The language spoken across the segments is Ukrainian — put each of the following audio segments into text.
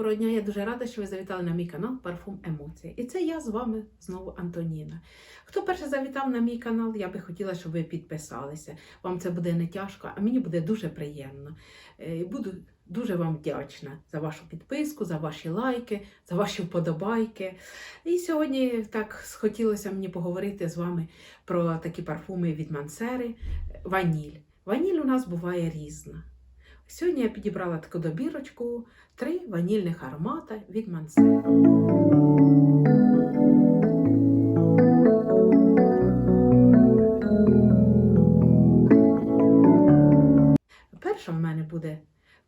доброго дня! Я дуже рада, що ви завітали на мій канал Парфум Емоції. І це я з вами знову Антоніна. Хто перше завітав на мій канал, я би хотіла, щоб ви підписалися. Вам це буде не тяжко, а мені буде дуже приємно. Е, буду дуже вам вдячна за вашу підписку, за ваші лайки, за ваші вподобайки. І сьогодні так схотілося мені поговорити з вами про такі парфуми від Мансери Ваніль. Ваніль у нас буває різна. Сьогодні я підібрала таку добірочку три ванільних аромата від Мансера. Перша в мене буде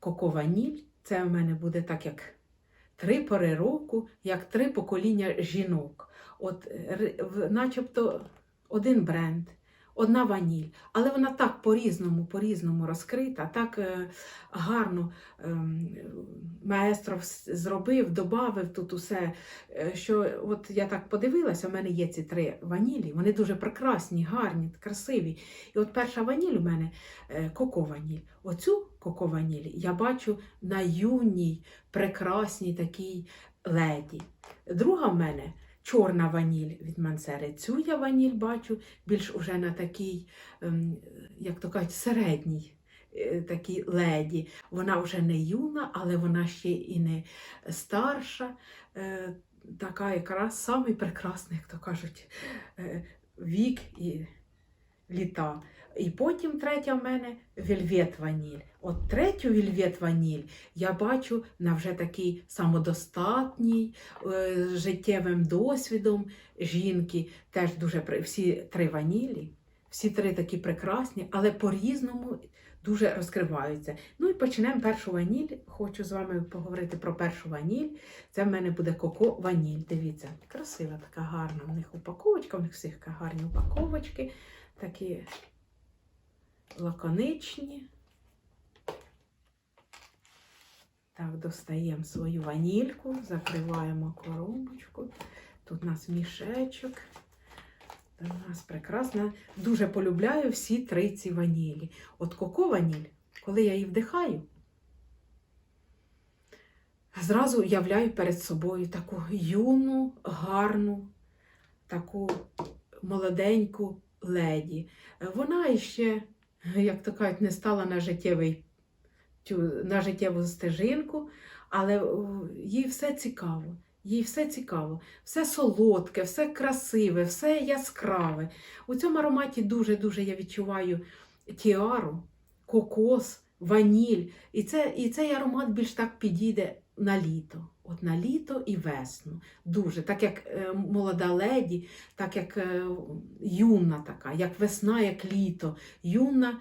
коко ваніль. Це в мене буде так, як три пори року, як три покоління жінок. От, начебто один бренд, одна ваніль, але вона так по-різному, по-різному розкрита, так е, гарно ем, маестро зробив, додав тут усе. е, Що от я так подивилася, у мене є ці три ванілі, вони дуже прекрасні, гарні, красиві. І от перша ваніль у мене е, коко ваніль. Оцю коко ваніль я бачу на юній, прекрасній такій леді. Друга в мене чорна ваніль від Мансери. Цю я ваніль бачу більш уже на такій, ем, як то кажуть, середній. е, Такій леді. Вона вже не юна, але вона ще і не старша. Е, Така якраз самий прекрасний, як то кажуть, е, вік і літа. І потім третя в мене вельвет ваніль. От третю вельвет ваніль я бачу на вже такий самодостатній, е, життєвим досвідом жінки. Теж дуже всі три ванілі, всі три такі прекрасні, але по-різному дуже розкриваються. Ну і почнемо першу ваніль. Хочу з вами поговорити про першу ваніль. Це в мене буде коко ваніль. Дивіться, красива така гарна в них упаковочка, в них всіх гарні упаковочки, такі лаконичні. Так, достаємо свою ванільку, закриваємо коробочку. Тут у нас мішечок. Та У нас прекрасна. Дуже полюбляю всі три ці ванілі. От коко ваніль, коли я її вдихаю, зразу уявляю перед собою таку юну, гарну, таку молоденьку леді. Вона іще, як то кажуть, не стала на життєвий на життєву стежинку, але їй все цікаво. Їй все цікаво, все солодке, все красиве, все яскраве. У цьому ароматі дуже-дуже я відчуваю тіару, кокос, ваніль. І, це, і цей аромат більш так підійде на літо. От на літо і весну. Дуже. Так як е, молода леді, так як е, юна така, як весна, як літо. Юна.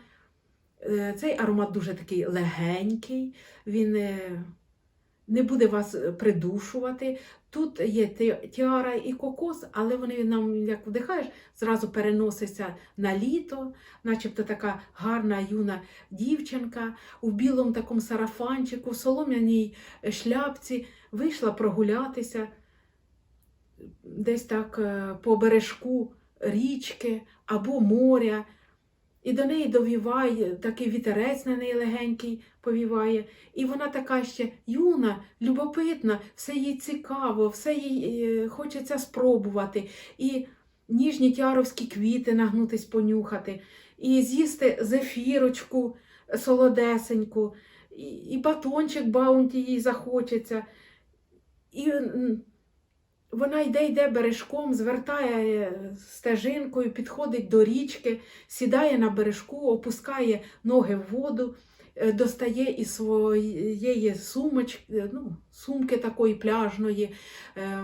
Е, Цей аромат дуже такий легенький, він не буде вас е, придушувати. Тут є тіара і кокос, але вони нам, як вдихаєш, зразу переносяться на літо, начебто така гарна юна дівчинка у білому такому сарафанчику, в солом'яній шляпці, вийшла прогулятися десь так е, по бережку річки або моря. І до неї довіває такий вітерець на неї легенький повіває. І вона така ще юна, любопитна, все їй цікаво, все їй е, хочеться спробувати. І ніжні тяровські квіти нагнутись понюхати, і з'їсти зефірочку солодесеньку, і, батончик баунті їй захочеться. І вона йде, йде бережком, звертає е, стежинкою, підходить до річки, сідає на бережку, опускає ноги в воду, е, достає із своєї сумочки, ну, сумки такої пляжної, е,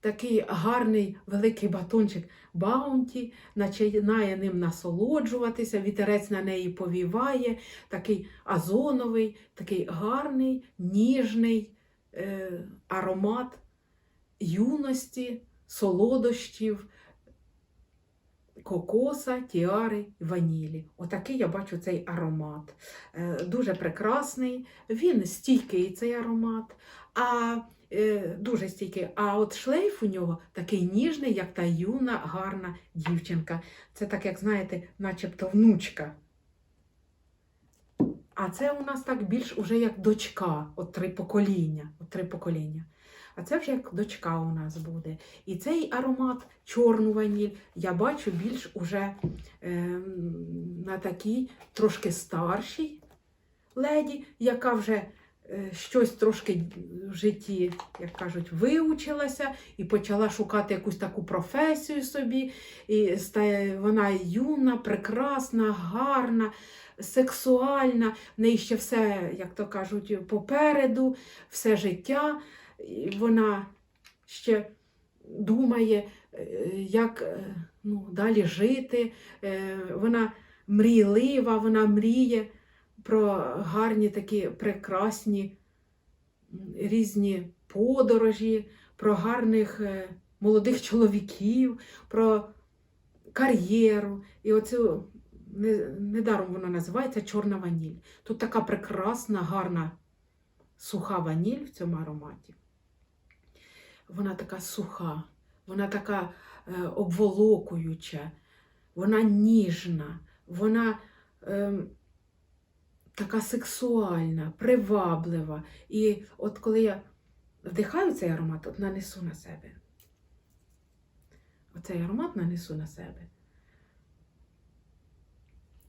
такий гарний великий батончик баунті, починає ним насолоджуватися, вітерець на неї повіває, такий азоновий, такий гарний, ніжний е, аромат юності, солодощів, кокоса, тіари ванілі. Отакий я бачу цей аромат. Е, Дуже прекрасний, він стійкий цей аромат, а е, дуже стійкий. А от шлейф у нього такий ніжний, як та юна, гарна дівчинка. Це так, як знаєте, начебто внучка. А це у нас так більш уже як дочка, от три покоління. От три покоління. А це вже як дочка у нас буде. І цей аромат чорну ваніль я бачу більш уже ем, на такій трошки старшій леді, яка вже е, щось трошки в житті, як кажуть, виучилася і почала шукати якусь таку професію собі. І стає вона юна, прекрасна, гарна, сексуальна. В неї ще все, як то кажуть, попереду, все життя. Вона ще думає, е, як е, ну, далі жити. Е, Вона мрійлива, вона мріє про гарні такі прекрасні різні подорожі, про гарних молодих чоловіків, про кар'єру. І оцю недаром вона називається чорна ваніль. Тут така прекрасна, гарна суха ваніль в цьому ароматі. Вона така суха, вона така е, обволокуюча, вона ніжна, вона ем, така сексуальна, приваблива. І от коли я вдихаю цей аромат, от нанесу на себе. Оцей аромат нанесу на себе.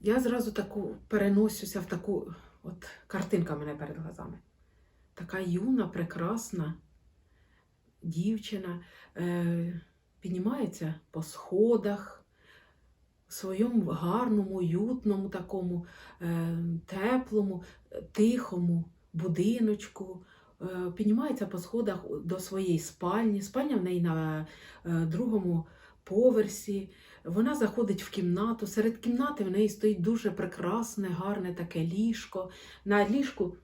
Я зразу таку переносюся в таку, от картинка мене перед глазами. Така юна, прекрасна дівчина е, піднімається по сходах в своєму гарному, уютному, такому е, теплому, тихому будиночку. Е, піднімається по сходах до своєї спальні. Спальня в неї на е, другому поверсі. Вона заходить в кімнату. Серед кімнати в неї стоїть дуже прекрасне, гарне таке ліжко. На ліжку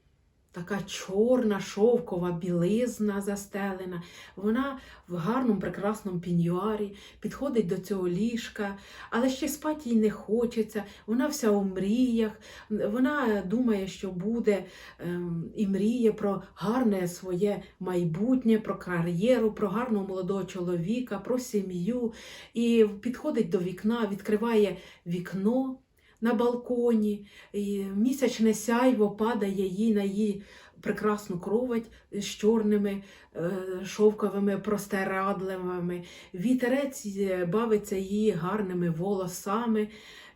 така чорна шовкова білизна застелена. Вона в гарному, прекрасному піньюарі підходить до цього ліжка, але ще спати їй не хочеться. Вона вся у мріях. Вона думає, що буде ем, і мріє про гарне своє майбутнє, про кар'єру, про гарного молодого чоловіка, про сім'ю. І підходить до вікна, відкриває вікно на балконі, і місячне сяйво падає їй на її прекрасну кровать з чорними е, шовковими простирадливими. Вітерець е, бавиться її гарними волосами.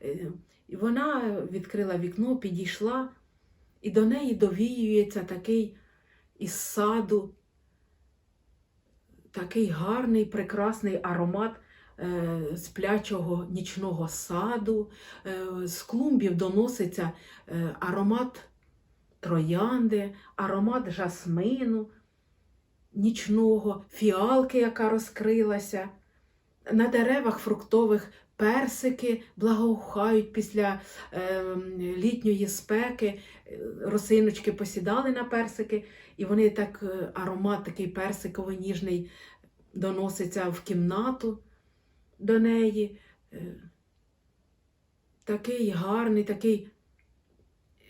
Е, І вона відкрила вікно, підійшла, і до неї довіюється такий із саду, такий гарний, прекрасний аромат сплячого нічного саду. Е, З клумбів доноситься е, аромат троянди, аромат жасмину, нічного, фіалки, яка розкрилася. На деревах фруктових персики благоухають після е, літньої спеки. Е, Росиночки посідали на персики, і вони так, е, аромат такий персиковий ніжний доноситься в кімнату до неї. Е, Такий гарний, такий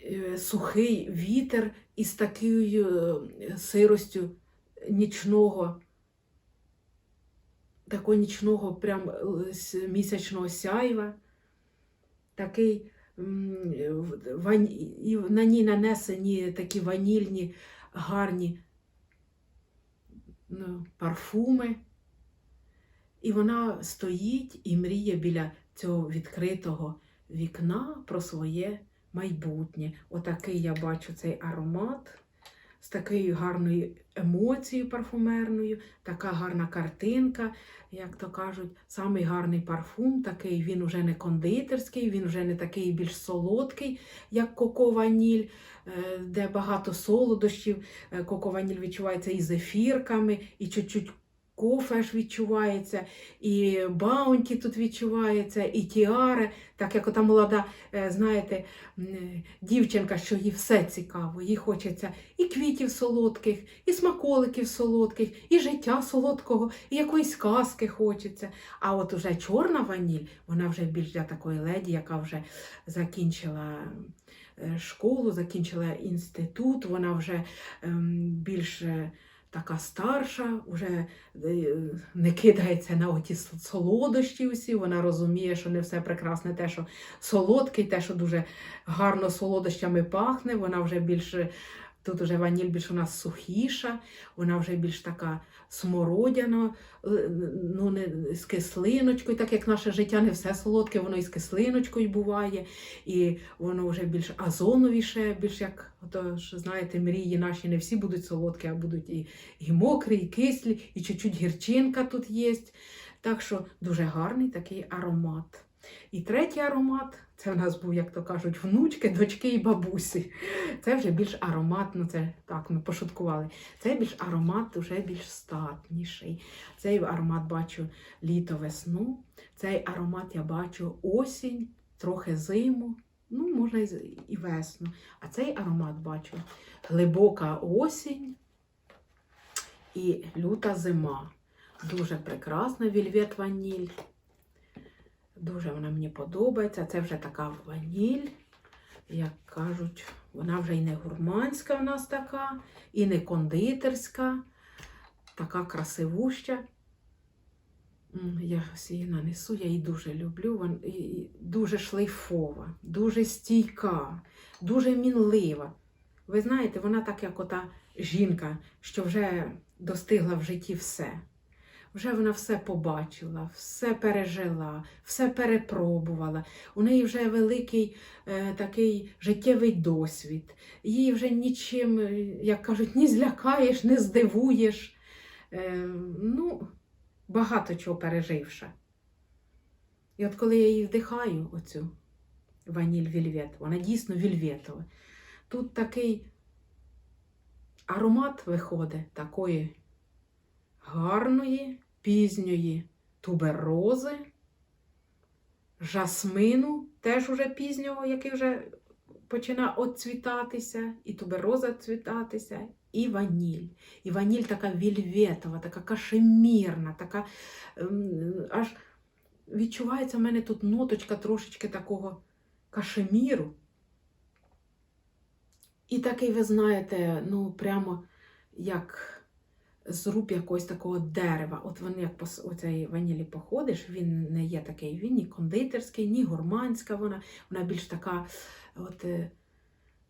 е, сухий вітер із такою е, сиростю нічного, такого нічного прям місячного сяйва. Такий і на ній нанесені такі ванільні гарні ну, парфуми. І вона стоїть і мріє біля цього відкритого вікна про своє майбутнє. Отакий я бачу цей аромат з такою гарною емоцією парфумерною, така гарна картинка, як то кажуть, самий гарний парфум, такий він вже не кондитерський, він вже не такий більш солодкий, як коко ваніль, е, де багато солодощів. Е, Коко ваніль відчувається і зефірками, і чуть-чуть кофе ж відчувається, і баунті тут відчувається, і тіари, так як ота молода, е, знаєте, е, дівчинка, що їй все цікаво, їй хочеться і квітів солодких, і смаколиків солодких, і життя солодкого, і якоїсь казки хочеться. А от уже чорна ваніль, вона вже більш для такої леді, яка вже закінчила е, школу, закінчила інститут, вона вже ем, більш е, така старша, вже е, не кидається на оті солодощі усі. Вона розуміє, що не все прекрасне, те, що солодке, те, що дуже гарно солодощами пахне. Вона вже більше. Тут вже ваніль більш у нас сухіша, вона вже більш така смородяна, е, ну не з кислиночкою, так як наше життя не все солодке, воно і з кислиночкою буває, і воно вже більш азоновіше, більш як ото ж знаєте, мрії наші не всі будуть солодкі, а будуть і, і мокрі, і кислі, і чуть-чуть гірчинка тут є. Так що дуже гарний такий аромат. І третій аромат це в нас був, як то кажуть, внучки, дочки і бабусі. Це вже більш ароматно, це так ми пошуткували. Це більш аромат, вже більш статніший. Цей аромат бачу літо, весну. Цей аромат я бачу осінь, трохи зиму, ну, можна і весну. А цей аромат бачу глибока осінь і люта зима. Дуже прекрасна вільвет ваніль. Дуже вона мені подобається. Це вже така ваніль, як кажуть, вона вже і не гурманська в нас така, і не кондитерська, така красивуща. Я її нанесу, я її дуже люблю. Дуже шлейфова, дуже стійка, дуже мінлива. Ви знаєте, вона так, як ота жінка, що вже достигла в житті все. Вже вона все побачила, все пережила, все перепробувала. У неї вже великий е, такий життєвий досвід. Її вже нічим, е, як кажуть, ні злякаєш, не здивуєш. Е, ну, багато чого переживша. І от коли я її вдихаю, оцю ваніль вільвет, вона дійсно вільветова. Тут такий аромат виходить такої гарної, пізньої туберози, жасмину, теж уже пізнього, який вже починає отцвітатися, і тубероза цвітатися, і ваніль. І ваніль така вільветова, така кашемірна, така ем, аж відчувається в мене тут ноточка трошечки такого кашеміру. І такий, ви знаєте, ну прямо як зруб якогось такого дерева. От він як по оцей ванілі походиш, він не є такий, він ні кондитерський, ні гурманська вона, вона більш така, от, е,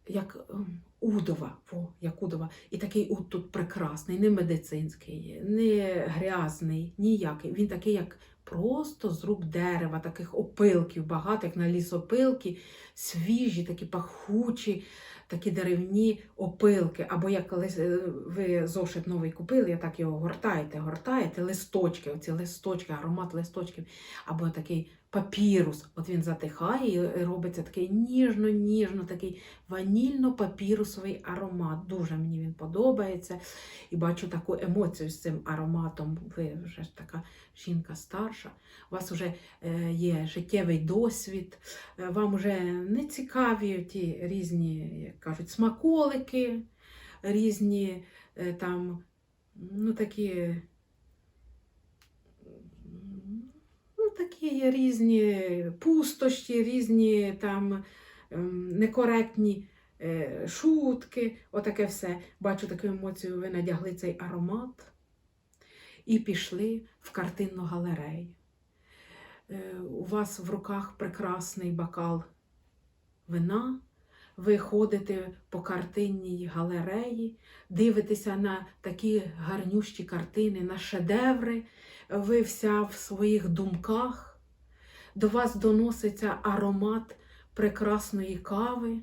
як ем, удова, во, як удова. І такий уд тут прекрасний, не медицинський, не грязний, ніякий. Він такий, як просто зруб дерева, таких опилків, багато, як на лісопилки, свіжі, такі пахучі такі деревні опилки, або як колись е, ви зошит новий купили, я так його гортаєте, гортаєте, листочки, оці листочки, аромат листочків, або такий папірус. От він затихає і робиться такий ніжно-ніжно, такий ванільно-папірусовий аромат. Дуже мені він подобається. І бачу таку емоцію з цим ароматом. Ви вже ж така жінка старша, у вас вже е, є життєвий досвід, е, вам вже не цікаві ті різні, кажуть, смаколики, різні е, там, ну такі. Ну, такі є різні пустощі, різні там ем, некоректні е, шутки, отаке все. Бачу таку емоцію, ви надягли цей аромат і пішли в картинну галерею. Е, У вас в руках прекрасний бокал вина. Ви ходите по картинній галереї, дивитеся на такі гарнющі картини, на шедеври. Ви вся в своїх думках. До вас доноситься аромат прекрасної кави,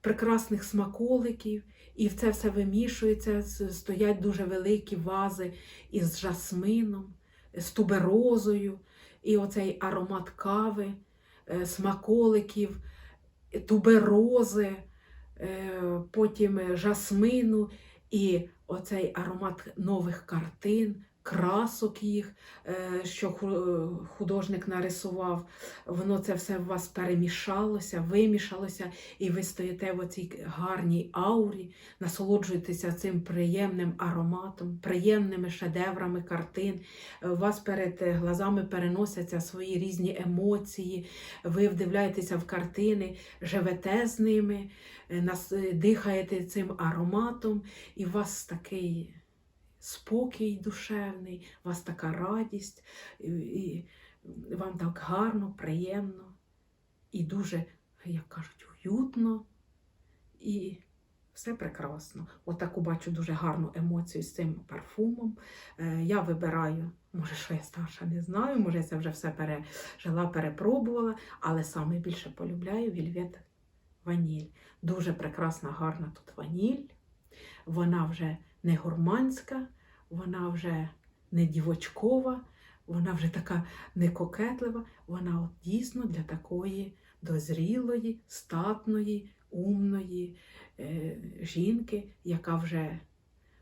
прекрасних смаколиків, і в це все вимішується. Стоять дуже великі вази із жасмином, з туберозою, і оцей аромат кави, е, смаколиків, туберози, е, потім е, жасмину, і оцей аромат нових картин, красок їх, е, що художник нарисував, воно це все в вас перемішалося, вимішалося, і ви стоїте в оцій гарній аурі, насолоджуєтеся цим приємним ароматом, приємними шедеврами картин. Е, У вас перед е, глазами переносяться свої різні емоції, ви вдивляєтеся в картини, живете з ними, е, е, дихаєте цим ароматом, і у вас такий спокій душевний, у вас така радість, і, вам так гарно, приємно і дуже, як кажуть, уютно. І все прекрасно. Отаку бачу дуже гарну емоцію з цим парфумом. Е, Я вибираю, може, що я старша, не знаю, може, я це вже все пережила, перепробувала, але саме більше полюбляю вільвет ваніль. Дуже прекрасна, гарна тут ваніль. Вона вже не гурманська, вона вже не дівочкова, вона вже така не кокетлива, вона от дійсно для такої дозрілої, статної, умної е, жінки, яка вже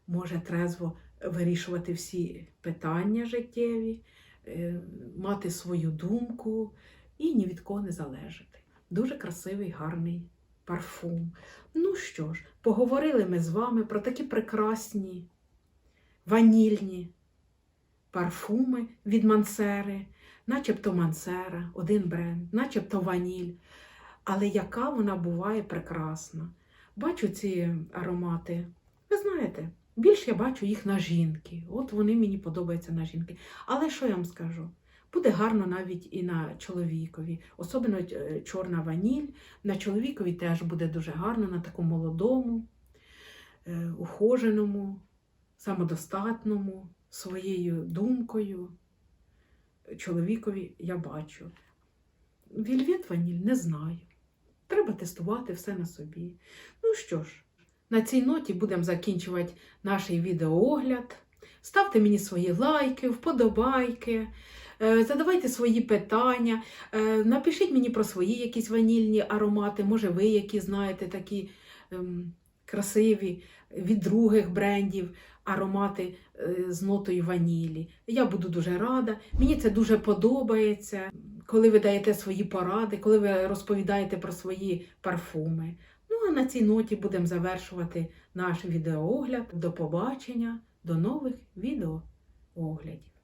може трезво вирішувати всі питання життєві, е, мати свою думку і ні від кого не залежати. Дуже красивий, гарний парфум. Ну що ж, поговорили ми з вами про такі прекрасні ванільні парфуми від Мансери, начебто Мансера, один бренд, начебто ваніль. Але яка вона буває прекрасна. Бачу ці аромати. Ви знаєте, більш я бачу їх на жінки. От вони мені подобаються на жінки. Але що я вам скажу? Буде гарно навіть і на чоловікові. Особливо е, чорна ваніль. На чоловікові теж буде дуже гарно, на такому молодому, е, ухоженому, самодостатному, своєю думкою. Чоловікові я бачу. Вільвет ваніль не знаю. Треба тестувати все на собі. Ну що ж, на цій ноті будемо закінчувати наш відеоогляд. Ставте мені свої лайки, вподобайки, задавайте свої питання, е, напишіть мені про свої якісь ванільні аромати, може ви які знаєте такі ем, красиві від других брендів аромати е, з нотою ванілі. Я буду дуже рада. Мені це дуже подобається, коли ви даєте свої поради, коли ви розповідаєте про свої парфуми. Ну а на цій ноті будемо завершувати наш відеоогляд. До побачення, до нових відеооглядів.